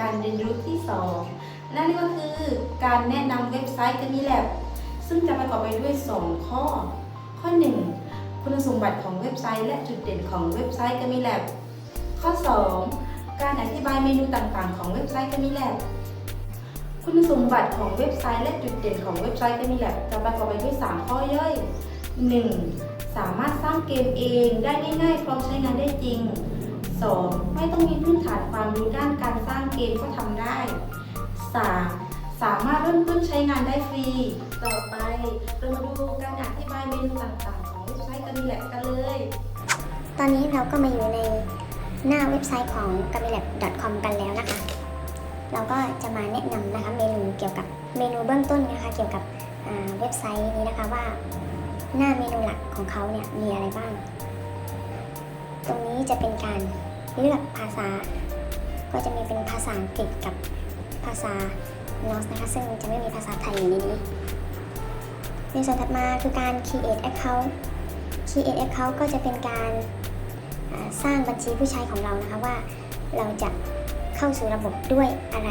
การเรียนรู้ที่ 2 นั่นก็คือการแนะนำเว็บไซต์ Gummy Lab ซึ่งจะประกอบไปด้วย 2 ข้อ ข้อ 1 คุณสมบัติของเว็บไซต์ และจุดเด่นของเว็บไซต์ Gummy Lab ข้อ 2 การอธิบายเมนูต่างๆ ของเว็บไซต์ Gummy Lab คุณสมบัติของเว็บไซต์และจุดเด่นของเว็บไซต์ Gummy Lab จะประกอบไปด้วย 3 ข้อย่อย 1. สามารถสร้างเกมเองได้ง่ายๆพร้อมใช้งานได้จริง 2. ไม่ต้องมีพื้นฐานความรู้ด้านการสร้างเกมก็ทำได้ 3. สามารถเริ่มต้นใช้งานได้ฟรี ต่อไปเรามาดูการอธิบายเมนูต่างๆ ของเว็บไซต์กันดีแหละกันเลย ตอนนี้เราก็มาอยู่ในหน้าเว็บไซต์ของ g a m i l a b c o m กันแล้วนะคะ เราก็จะมาแนะนำนะคะเมนูเกี่ยวกับเมนูเบื้องต้นนะคะเกี่ยวกับเว็บไซต์นี้นะคะว่าหน้าเมนูหลักของเขาเนี่ยมีอะไรบ้าง ตรงนี้จะเป็นการ เลือกภาษา ก็จะมีเป็นภาษาอังกฤษกับภาษานอสนะคะ ซึ่งจะไม่มีภาษาไทยอยู่ในนี้ในส่วนถัดมาคือการ create account create account ก็จะเป็นการสร้างบัญชีผู้ใช้ของเรานะคะว่าเราจะเข้าสู่ระบบด้วยอะไร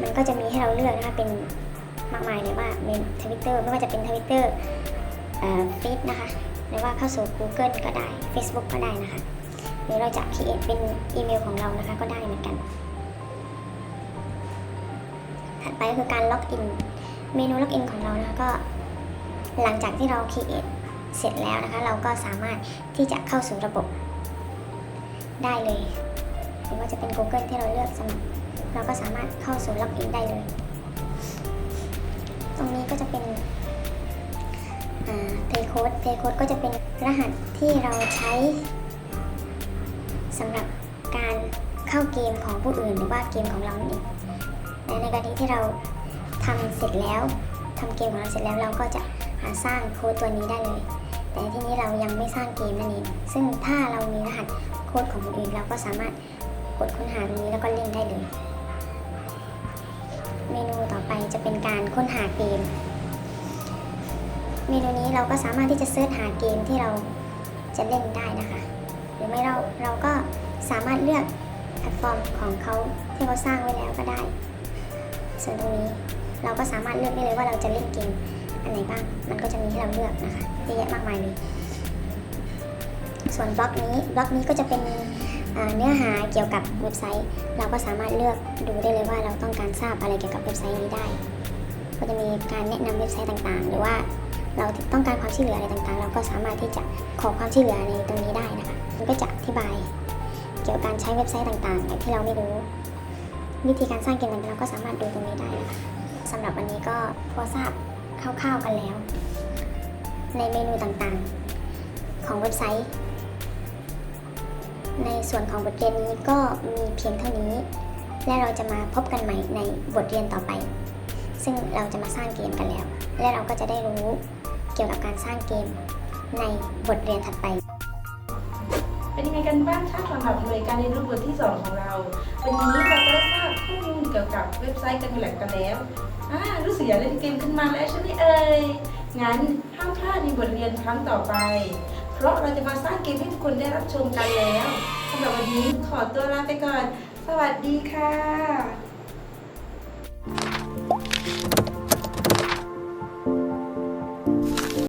มันก็จะมีให้เราเลือกนะคะเป็นมากมายเลยว่าเป็นทวิตเตอร์ไม่ว่าจะเป็นทวิตเตอร์ฟีดนะคะหรือว่าเข้าสู่ Google ก็ได้ Facebook ก็ได้นะคะ หรือเราจะ create เป็นอีเมลของเรานะคะก็ได้เหมือนกัน ถัดไปก็คือการล็อกอิน เมนูล็อกอินของเรานะคะก็ หลังจากที่เรา create เสร็จแล้วนะคะ เราก็สามารถที่จะเข้าสู่ระบบ ได้เลยหรือว่าจะเป็น Google ที่เราเลือกสมัครเราก็สามารถเข้าสู่ล็อกอินได้เลย ตรงนี้ก็จะเป็น Play Code Play Code ก็จะเป็นรหัสที่เราใช้ สำหรับการเข้าเกมของผู้อื่นหรือว่าเกมของเราเองและในกรณีที่เราทำเสร็จแล้วทำเกมของเราเสร็จแล้วเราก็จะหาสร้างโค้ดตัวนี้ได้เลย แต่ที่นี้เรายังไม่สร้างเกมนั่นเองซึ่งถ้าเรามีรหัสโค้ดของคนอื่นเราก็สามารถกดค้นหาตรงนี้แล้วก็เล่นได้เลย เมนูต่อไปจะเป็นการค้นหาเกม เมนูนี้เราก็สามารถที่จะเสิร์ชหาเกมที่เราจะเล่นได้นะคะ หรือไม่เราเราก็สามารถเลือกแพลตฟอร์มของเขาที่เขาสร้างไว้แล้วก็ได้ ส่วนตรงนี้เราก็สามารถเลือกได้เลยว่าเราจะเล่นเกมอันไหนบ้าง มันก็จะมีให้เราเลือกนะคะเยอะแยะมากมายเลย ส่วนบล็อกนี้บล็อกนี้ก็จะเป็นเนื้อหาเกี่ยวกับเว็บไซต์ เราก็สามารถเลือกดูได้เลยว่าเราต้องการทราบอะไรเกี่ยวกับเว็บไซต์นี้ได้ ก็จะมีการแนะนำเว็บไซต์ต่างๆ หรือว่า เราต้องการความช่วยเหลืออะไรต่างๆ เราก็สามารถที่จะขอความช่วยเหลือในตรงนี้ได้นะคะมันก็จะอธิบายเกี่ยวกับการใช้เว็บไซต์ต่างๆที่เราไม่รู้ วิธีการสร้างเกมต่างๆเราก็สามารถดูตรงนี้ได้นะคะสำหรับวันนี้ก็พอทราบคร่าวๆกันแล้ว ในเมนูต่างๆ ของเว็บไซต์ ในส่วนของบทเรียนนี้ก็มีเพียงเท่านี้ และเราจะมาพบกันใหม่ในบทเรียนต่อไป ซึ่งเราจะมาสร้างเกมกันแล้ว และเราก็จะได้รู้ กี่ยวกับการสร้างเกมในบทเรียนถัดไป เป็นยังไงกันบ้างคะสำหรับหน่วยการเรียนรู้บทที่ 2 ของเรา วันนี้เราก็ได้ทราบข้อมูลเกี่ยวกับเว็บไซต์กันแหลกกันแล้วอ่ารู้สึกอยากเล่นเกมขึ้นมาแล้วใช่ไหมเอ่ย งั้นห้ามพลาดในบทเรียนครั้งต่อไป เพราะเราจะมาสร้างเกมให้ทุกคนได้รับชมกันแล้วสำหรับวันนี้ขอตัวลาไปก่อน สวัสดีค่ะ